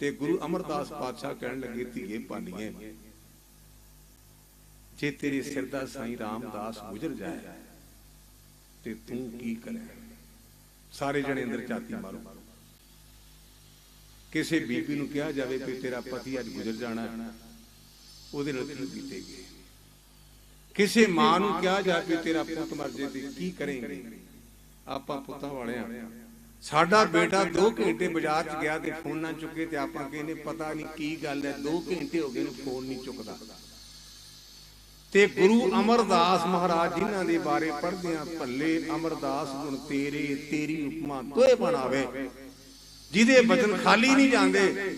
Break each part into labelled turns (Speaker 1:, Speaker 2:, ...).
Speaker 1: ਤੇ ਗੁਰੂ ਅਮਰਦਾਸ ਪਾਤਸ਼ਾਹ ਕਹਿਣ ਲੱਗੇ, ਧੀਏ ਭਾਨੀਏ, ਜੇ ਤੇਰੇ ਸਿਰ ਦਾ ਸਾਈਂ ਰਾਮਦਾਸ ਗੁਜ਼ਰ ਜਾਏ, ਤੇ ਤੂੰ ਕੀ ਕਰੇ? ਸਾਰੇ ਜਣੇ ਅੰਦਰ ਝਾਤੀ ਮਾਰੋ। ਕਿਸੇ ਬੀਬੀ ਨੂੰ ਕਿਹਾ ਜਾਵੇ ਕਿ ਤੇਰਾ ਪਤੀ ਅੱਜ ਗੁਜ਼ਰ ਜਾਣਾ ਉਹਦੇ ਨਾਲ ਕੀ ਬੀਤੇਗੀ? ਕਿਸੇ ਮਾਂ ਨੂੰ ਕਿਹਾ ਜਾਵੇ ਤੇਰਾ ਪੁੱਤ ਮਰ ਜੇ ਤੇ ਕੀ ਕਰੇਂਗੇ? ਆਪਾਂ ਪੁੱਤਾਂ ਵਾਲਿਆਂ। ਸਾਡਾ ਬੇਟਾ 2 ਘੰਟੇ ਬਾਜ਼ਾਰ 'ਚ ਗਿਆ ਤੇ ਫੋਨ ਨਾ ਚੁੱਕੇ ਤੇ ਆਪਾਂ ਕਹਿੰਦੇ ਪਤਾ ਨਹੀਂ ਕੀ ਗੱਲ ਹੈ 2 ਘੰਟੇ ਹੋ ਗਏ ਨੂੰ ਫੋਨ ਨਹੀਂ ਚੁੱਕਦਾ। ਤੇ ਗੁਰੂ ਅਮਰਦਾਸ ਮਹਾਰਾਜ ਜਿਨ੍ਹਾਂ ਦੇ ਬਾਰੇ ਪੜ੍ਹਦੇ ਆ ਭੱਲੇ ਅਮਰਦਾਸ ਗੁਣ ਤੇਰੇ ਤੇਰੀ ਉਪਮਾ ਤੋਏ ਬਣਾਵੇ। ਜਿਹਦੇ ਬਚਨ ਖਾਲੀ ਨਹੀਂ ਜਾਂਦੇ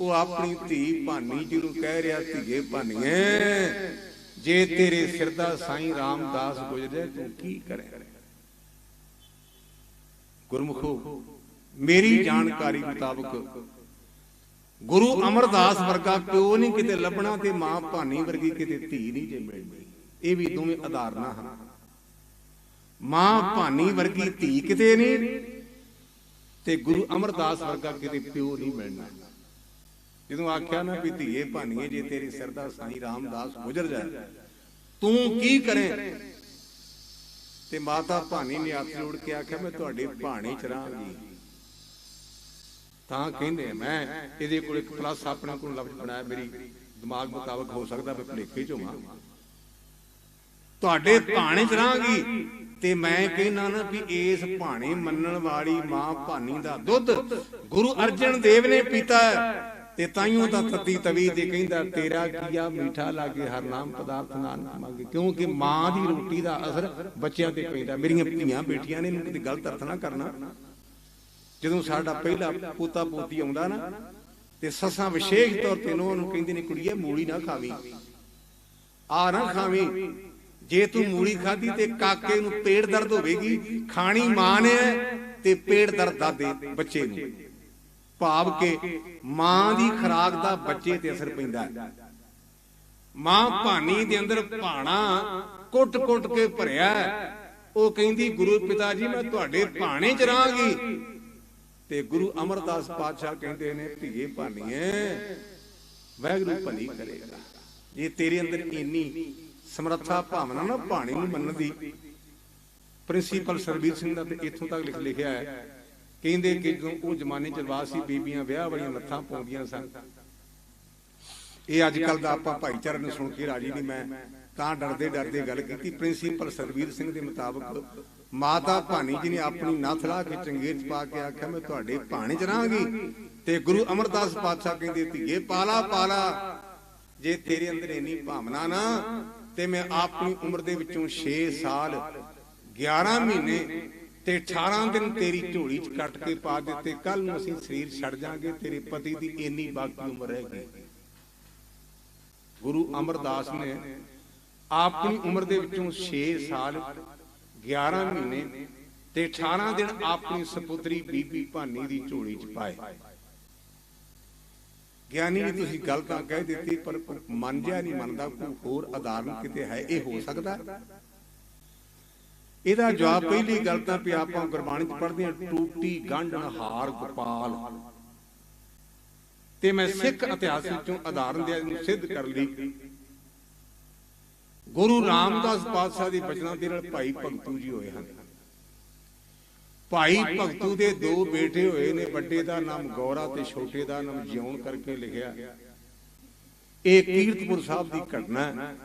Speaker 1: ਉਹ ਆਪਣੀ ਧੀ ਭਾਨੀ ਜੀ ਨੂੰ ਕਹਿ ਰਿਹਾ ਧੀਏ ਭਾਨੀਏ। ਜੇ ਤੇਰੇ ਸਿਰ ਦਾ ਸਾਈਂ ਰਾਮਦਾਸ ਗੁਜਰੇ ਤੂੰ ਕੀ ਕਰੇ? ਗੁਰਮੁਖੋ ਮੇਰੀ ਜਾਣਕਾਰੀ ਮੁਤਾਬਕ ਗੁਰੂ ਅਮਰਦਾਸ ਵਰਗਾ ਪਿਓ ਨਹੀਂ ਕਿਤੇ ਲੱਭਣਾ ਤੇ ਮਾਂ ਭਾਨੀ ਵਰਗੀ ਕਿਤੇ ਧੀ ਨਹੀਂ ਜੇ ਮਿਲਣੀ ਇਹ ਵੀ ਦੋਵੇਂ ਆਧਾਰਨਾ ਹਨ। ਮਾਂ ਭਾਨੀ ਵਰਗੀ ਧੀ ਕਿਤੇ ਨਹੀਂ ਤੇ ਗੁਰੂ ਅਮਰਦਾਸ ਵਰਗਾ ਕਿਤੇ ਪਿਓ ਨਹੀਂ ਮਿਲਣਾ ਜਦੋਂ ਆਖਿਆ ਨਾ ਵੀ ਧੀਏ ਭਾਨੀਏ ਜੇ ਤੇਰੇ ਸਿਰ ਦਾ ਸਾਈਂ ਰਾਮਦਾਸ ਗੁਜ਼ਰ ਜਾਏ ਤੂੰ ਕੀ ਕਰੇ? ਤੇ ਮਾਤਾ ਭਾਨੀ ਨੇ ਹੱਥ ਜੋੜ ਕੇ ਆਖਿਆ, ਮੈਂ ਤੁਹਾਡੇ ਭਾਣੇ ਚ ਰਹਾਂਗੀ। ਤਾਂ ਕਹਿੰਦੇ ਮੈਂ ਇਹਦੇ ਕੋਲ ਇੱਕ ਪਲੱਸ ਆਪਣੇ ਕੋਲ ਲਫ਼ਜ਼ ਬਣਾਇਆ, ਮੇਰੀ ਦਿਮਾਗ ਮੁਤਾਬਕ ਹੋ ਸਕਦਾ ਮੈਂ ਭੁਲੇਖੇ ਚ ਹੋਵਾਂ। ਤੁਹਾਡੇ ਭਾਣੇ ਚ ਰਹਾਂਗੀ ਤੇ ਮੈਂ ਕਹਿੰਦਾ ਨਾ ਵੀ ਇਸ ਭਾਣੇ ਮੰਨਣ ਵਾਲੀ ਮਾਂ ਭਾਨੀ ਦਾ ਦੁੱਧ ਗੁਰੂ ਅਰਜਨ ਦੇਵ ਨੇ ਪੀਤਾ ਹੈ। ਤੇ ਤਾਈਓ ਤਾਂ ਤਤੀ ਤਵੀ ਦੇ ਕਹਿੰਦਾ, ਤੇਰਾ ਕੀਆ ਮਿੱਠਾ ਲਾਗੇ, ਹਰ ਨਾਮ ਪਦਾਰਥ ਨਾਨਕ ਮੰਗੇ। ਕਿਉਂਕਿ ਮਾਂ ਦੀ ਰੋਟੀ ਦਾ ਅਸਰ ਬੱਚਿਆਂ ਤੇ ਪੈਂਦਾ। ਮੇਰੀਆਂ ਧੀਆਂ ਬੇਟੀਆਂ ਨੇ ਇਹਨੂੰ ਕਿਤੇ ਗਲਤ ਅਰਥ ਨਾ ਕਰਨਾ। ਜਦੋਂ ਸਾਡਾ ਪਹਿਲਾ ਪੋਤਾ ਪੋਤੀ ਆਉਂਦਾ ਨਾ, ਤੇ ਸੱਸਾਂ ਵਿਸ਼ੇਸ਼ ਤੌਰ ਤੇ ਉਹਨੂੰ ਕਹਿੰਦੇ ਨੇ, ਕੁੜੀਏ, ਮੂਲੀ ਨਾ ਖਾਵੀ। ਆ ਨਾ ਖਾਵੀ। ਜੇ ਤੂੰ ਮੂਲੀ ਖਾਧੀ ਤੇ ਕਾਕੇ ਨੂੰ ਪੇਟ ਦਰਦ ਹੋਵੇਗੀ, ਖਾਣੀ ਮਾਂ ਨੇ ਤੇ ਪੇਟ ਦਰਦ ਦਾਦੇ ਬੱਚੇ ਨੂੰ। ਭਾਵ ਕਿ ਮਾਂ ਦੀ ਖੁਰਾਕ ਦਾ ਬੱਚੇ ਤੇ ਅਸਰ ਪੈਂਦਾ ਹੈ। ਮਾਂ ਭਾਨੀ ਦੇ ਅੰਦਰ ਭਾਣਾ ਕੁੱਟ-ਕੁੱਟ ਕੇ ਭਰਿਆ ਉਹ ਕਹਿੰਦੀ, ਗੁਰੂ ਪਿਤਾ ਜੀ, ਮੈਂ ਤੁਹਾਡੇ ਭਾਣੇ ਚ ਰਹਾਂਗੀ। ਤੇ ਗੁਰੂ ਅਮਰਦਾਸ ਪਾਤਸ਼ਾਹ ਕਹਿੰਦੇ ਨੇ, ਧੀਏ ਭਾਨੀਏ ਵਾਹਿਗੁਰੂ ਭਲੀ ਕਰੇਗਾ। ਜੇ ਤੇਰੇ ਅੰਦਰ ਇੰਨੀ ਸਮਰੱਥਾ ਭਾਵਨਾ ਨਾ ਭਾਣੇ ਨੂੰ ਮੰਨਣ ਦੀ ਪ੍ਰਿੰਸੀਪਲ ਸਰਬੀਰ ਸਿੰਘ ਦਾ ਤੇ ਇੱਥੋਂ ਤੱਕ ਲਿਖ ਲਿਖਿਆ ਹੈ ਕਹਿੰਦੇ ਕਿ ਜਦੋਂ ਉਹ ਜ਼ਮਾਨੇ ਚ ਰਿਵਾਜ ਸੀ, ਬੀਬੀਆਂ ਵਿਆਹ ਵਾਲੀਆਂ ਲੱਥਾਂ ਪਾਉਂਦੀਆਂ ਸਨ। ਇਹ ਅੱਜ ਕੱਲ ਦਾ ਆਪਾਂ ਭਾਈਚਾਰੇ ਨੂੰ ਸੁਣ ਕੇ ਰਾਜੀ ਨਹੀਂ, ਮੈਂ ਤਾਂ ਡਰਦੇ ਡਰਦੇ ਗੱਲ ਕੀਤੀ। ਪ੍ਰਿੰਸੀਪਲ ਸਰਬੀਰ ਸਿੰਘ ਦੇ ਮੁਤਾਬਕ ਮਾਤਾ ਭਾਨੀ ਜੀ ਨੇ ਆਪਣੀ ਨੱਥ ਲਾ ਕੇ ਚੰਗੇਰ ਚ ਪਾ ਕੇ ਆਖਿਆ, ਮੈਂ ਤੁਹਾਡੇ ਭਾਣੇ ਚ ਰਹਾਂਗੀ। ਤੇ ਗੁਰੂ ਅਮਰਦਾਸ ਪਾਤਸ਼ਾਹ ਕਹਿੰਦੇ, ਧੀਏ ਪਾਲਾ ਪਾਲਾ, ਜੇ ਤੇਰੇ ਅੰਦਰ ਇੰਨੀ ਭਾਵਨਾ ਨਾ, ਤੇ ਮੈਂ ਆਪਣੀ ਉਮਰ ਦੇ ਵਿੱਚੋਂ 6 ਸਾਲ 11 ਮਹੀਨੇ ਤੇ 18 ਦਿਨ ਤੇਰੀ ਝੋਲੀ 'ਚ ਕੱਟ ਕੇ ਪਾ ਦਿੱਤੇ ਕੱਲ ਨੂੰ ਅਸੀਂ ਸਰੀਰ ਛੱਡ ਜਾਾਂਗੇ, ਤੇਰੇ ਪਤੀ ਦੀ ਇੰਨੀ ਬਾਕੀ ਉਮਰ ਹੈਗੀ। ਗੁਰੂ ਅਮਰਦਾਸ ਨੇ ਆਪਣੀ ਉਮਰ ਦੇ ਵਿੱਚੋਂ 6 ਸਾਲ 11 ਮਹੀਨੇ ਤੇ 18 ਦਿਨ ਆਪਣੀ ਸੁਪੁੱਤਰੀ ਬੀਬੀ ਭਾਨੀ ਦੀ ਝੋਲੀ 'ਚ ਪਾਏ। ਗਿਆਨੀ ਨੇ ਤੁਸੀਂ ਗੱਲ ਤਾਂ ਕਹਿ ਦਿੱਤੀ, ਪਰ ਕੋਈ ਮੰਨ ਜਿਆ ਨਹੀਂ ਮੰਨਦਾ, ਕੋਈ ਹੋਰ ਆਧਾਰਨ ਕਿਤੇ ਹੈ, ਇਹ ਹੋ ਸਕਦਾ? ਇਹਦਾ ਜਵਾਬ ਪਹਿਲੀ ਗੱਲ ਤਾਂ ਵੀ ਆਪਾਂ ਗੁਰਬਾਣੀ ਚ ਪੜ੍ਹਦੇ ਹਾਂ, ਟੂਟੀ ਗੰਢਨ ਹਾਰ ਗੋਪਾਲ। ਤੇ ਮੈਂ ਸਿੱਖ ਇਤਿਹਾਸ ਵਿੱਚੋਂ ਆਧਾਰਨ ਦੇ ਨੂੰ ਸਿੱਧ ਕਰ ਲਈ। ਗੁਰੂ ਰਾਮਦਾਸ ਪਾਤਸ਼ਾਹ ਦੀ ਬਚਨਾਂ ਦੇ ਨਾਲ ਭਾਈ ਭਗਤੂ ਜੀ ਹੋਏ ਹਨ। ਭਾਈ ਭਗਤੂ ਦੇ ਦੋ ਬੇਟੇ ਹੋਏ ਨੇ, ਵੱਡੇ ਦਾ ਨਾਮ ਗੌਰਾ ਤੇ ਛੋਟੇ ਦਾ ਨਾਮ ਜਿਉਣ ਕਰਕੇ ਲਿਖਿਆ। ਇਹ ਕੀਰਤਪੁਰ ਸਾਹਿਬ ਦੀ ਘਟਨਾ ਹੈ।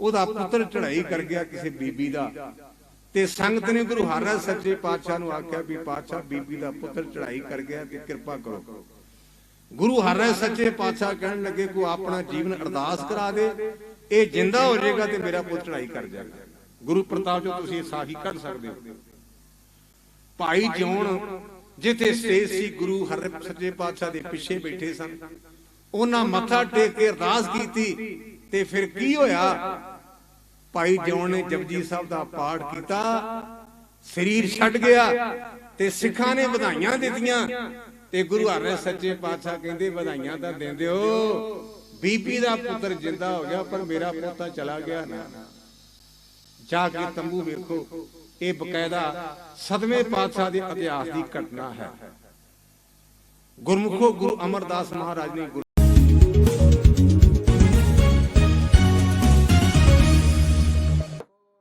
Speaker 1: ਉਹਦਾ ਪੁੱਤਰ ਚੜਾਈ ਕਰ ਗਿਆ ਕਿਸੇ ਬੀਬੀ ਦਾ। ਤੇ ਸੰਗਤ ਨੇ ਗੁਰੂ ਹਰਿ ਸੱਚੇ ਪਾਤਸ਼ਾਹ ਨੂੰ ਆਖਿਆ ਵੀ ਪਾਤਸ਼ਾਹ, ਬੀਬੀ ਦਾ ਪੁੱਤਰ ਚੜ੍ਹਾਈ ਕਰ ਗਿਆ ਤੇ ਕਿਰਪਾ ਕਰੋ। ਗੁਰੂ ਹਰਿ ਸੱਚੇ ਪਾਤਸ਼ਾਹ ਕਹਿਣ ਲੱਗੇ ਕੋ ਆਪਣਾ ਜੀਵਨ ਅਰਦਾਸ ਕਰਾ ਦੇ, ਇਹ ਜਿੰਦਾ ਹੋ ਜਾਏਗਾ ਤੇ ਮੇਰਾ ਪੁੱਤ ਚੜਾਈ ਕਰ ਜਾਏਗਾ। ਗੁਰੂ ਪ੍ਰਤਾਪ ਜੋ, ਤੁਸੀਂ ਸਾਹੀ ਕੱਢ ਸਕਦੇ ਹੋ। ਭਾਈ ਜੋਨ, ਜਿੱਥੇ ਸਟੇਜ ਸੀ ਗੁਰੂ ਹਰਿ ਸੱਚੇ ਪਾਤਸ਼ਾਹ ਦੇ ਪਿੱਛੇ ਬੈਠੇ ਸਨ, ਉਹਨਾਂ ਮੱਥਾ ਟੇਕ ਕੇ ਅਰਦਾਸ ਕੀਤੀ ਤੇ ਫਿਰ ਕੀ ਹੋਇਆ? ਭਾਈ ਜੋਨ ਨੇ ਜਪਜੀ ਸਾਹਿਬ ਦਾ ਪਾਠ ਕੀਤਾ। ਸਰੀਰ ਛੱਡ ਗਿਆ ਤੇ ਸਿੱਖਾਂ ਨੇ ਵਧਾਈਆਂ ਦਿੱਤੀਆਂ ਤੇ ਗੁਰੂ ਹਰਿ ਸੱਚੇ ਪਾਤਸ਼ਾਹ ਕਹਿੰਦੇ, ਵਧਾਈਆਂ ਤਾਂ ਦਿੰਦੇ ਹੋ ਬੀਬੀ ਦਾ ਪੁੱਤਰ ਜਿੰਦਾ ਹੋ ਗਿਆ, ਪਰ ਮੇਰਾ ਪੋਤਾ ਚਲਾ ਗਿਆ ਨਾ। ਜਾ ਕੇ ਤੰਬੂ ਵੇਖੋ, ਇਹ ਬਕਾਇਦਾ ਸਦਵੇਂ ਪਾਤਸ਼ਾਹ ਦੇ ਇਤਿਹਾਸ ਦੀ ਘਟਨਾ ਹੈ। ਗੁਰਮੁਖੋ ਗੁਰੂ ਅਮਰਦਾਸ ਮਹਾਰਾਜ ਨੇ ਗੁਰੂ